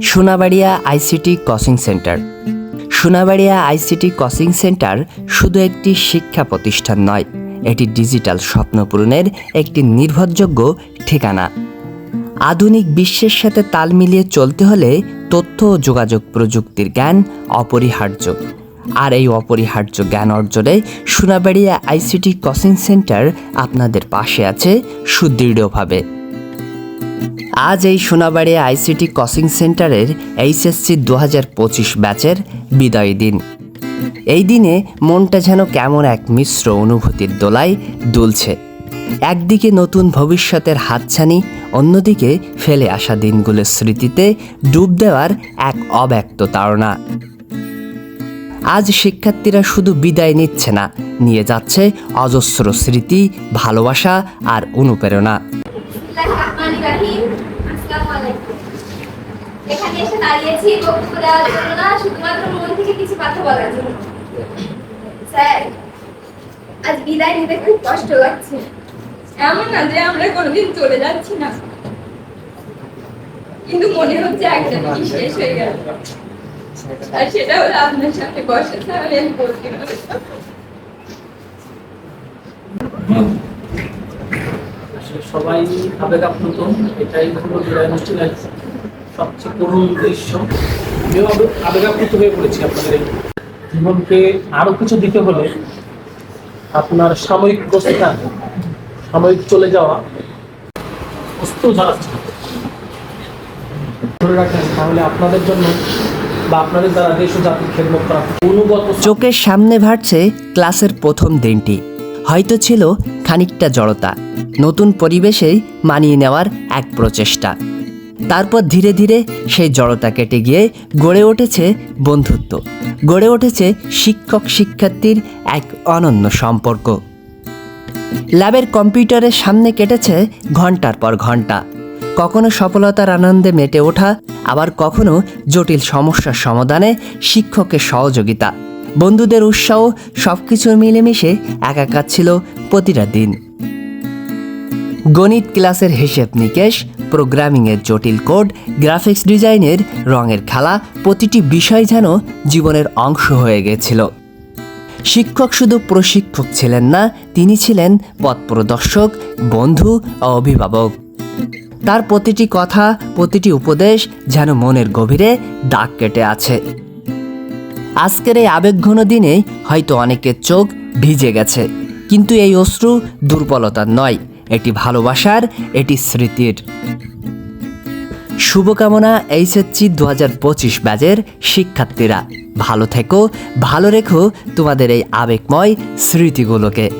Sonabaria ICT coaching centre. Sonabaria ICT coaching centre শুধু একটি শিক্ষা প্রতিষ্ঠান নয়, এটি ডিজিটাল স্বপ্ন পূরণের একটি নির্ভরযোগ্য ঠিকানা। আধুনিক বিশ্বের সাথে তাল মিলিয়ে চলতে হলে তথ্য ও যোগাযোগ প্রযুক্তির জ্ঞান অপরিহার্য। আর এই অপরিহার্য জ্ঞান অর্জনে সোনাবাড়িয়া আইসিটি কোচিং সেন্টার আপনাদের পাশে আছে সুদৃঢ়ভাবে। আজ এই সোনাবাড়ি আইসিটি কোচিং সেন্টারের এইচএসসি দু হাজার পঁচিশ ব্যাচের বিদায় দিন। এই দিনে মনটা যেন কেমন এক মিশ্র অনুভূতির দোলায় দুলছে। একদিকে নতুন ভবিষ্যতের হাতছানি, অন্যদিকে ফেলে আসা দিনগুলোর স্মৃতিতে ডুব দেওয়ার এক অব্যক্ত তাড়না। আজ শিক্ষার্থীরা শুধু বিদায় নিচ্ছে না, নিয়ে যাচ্ছে অজস্র স্মৃতি, ভালোবাসা আর অনুপ্রেরণা। এখানে এসে দাঁড়িয়েছি বক্তব্য দেওয়ার জন্য না শুধুমাত্র মন থেকে কিছু কথা বলার জন্য স্যার আজ বিদায় নিতে খুব কষ্ট লাগছে এমন না যে আমরা কোনোদিন চলে যাচ্ছি না। কিন্তু মনে হচ্ছে একটা জিনিস শেষ হয়ে গেল। আর সেটা হলো আপনার সাথে বসে তাহলে আমি বলতে সবাই আবেগ আপ্লুত, এটাই হলো বিদায় অনুষ্ঠানের সবচেয়ে করুণ আমিও আবেগ আপ্লুত হয়ে পড়েছি আপনাদের জীবনকে কিছু দিতে হলে। আপনার সাময়িক প্রস্থান সাময়িক চলে যাওয়া ঝাড়াচ্ছে ধরে রাখেন, তাহলে আপনাদের জন্য বা আপনাদের দ্বারা দেশ করা। চোখের সামনে ভাটছে ক্লাসের প্রথম দিনটি। হয়তো ছিল খানিকটা জড়তা, নতুন পরিবেশে মানিয়ে নেওয়ার এক প্রচেষ্টা। তারপর ধীরে ধীরে সেই জড়তা কেটে গিয়ে গড়ে উঠেছে বন্ধুত্ব, গড়ে উঠেছে শিক্ষক শিক্ষার্থীর এক অনন্য সম্পর্ক। ল্যাবের কম্পিউটারের সামনে কেটেছে ঘণ্টার পর ঘণ্টা। কখনো সফলতার আনন্দে মেটে ওঠা, আবার কখনো জটিল সমস্যার সমাধানে শিক্ষকের সহযোগিতা। বন্ধুদের উৎসাহ সবকিছু মিলেমিশে একাকার ছিল প্রতিটা দিন। গণিত ক্লাসের হিসেব নিকেশ, প্রোগ্রামিংয়ের জটিল কোড, গ্রাফিক্স ডিজাইনের রঙের খেলা, প্রতিটি বিষয় যেন জীবনের অংশ হয়ে গেছিল। শিক্ষক শুধু প্রশিক্ষক ছিলেন না, তিনি ছিলেন পথ প্রদর্শক, বন্ধু ও অভিভাবক। তার প্রতিটি কথা, প্রতিটি উপদেশ যেন মনের গভীরে দাগ কেটে আছে। আজকের এই আবেগঘন দিনে হয়তো অনেকের চোখ ভিজে গেছে, কিন্তু এই অশ্রু দুর্বলতার নয়, এটি ভালোবাসার, এটি স্মৃতির। শুভকামনা এইচএসসি দু হাজার পঁচিশ ব্যাচের শিক্ষার্থীরা। ভালো থেকো, ভালো রেখো তোমাদের এই আবেগময় স্মৃতিগুলোকে।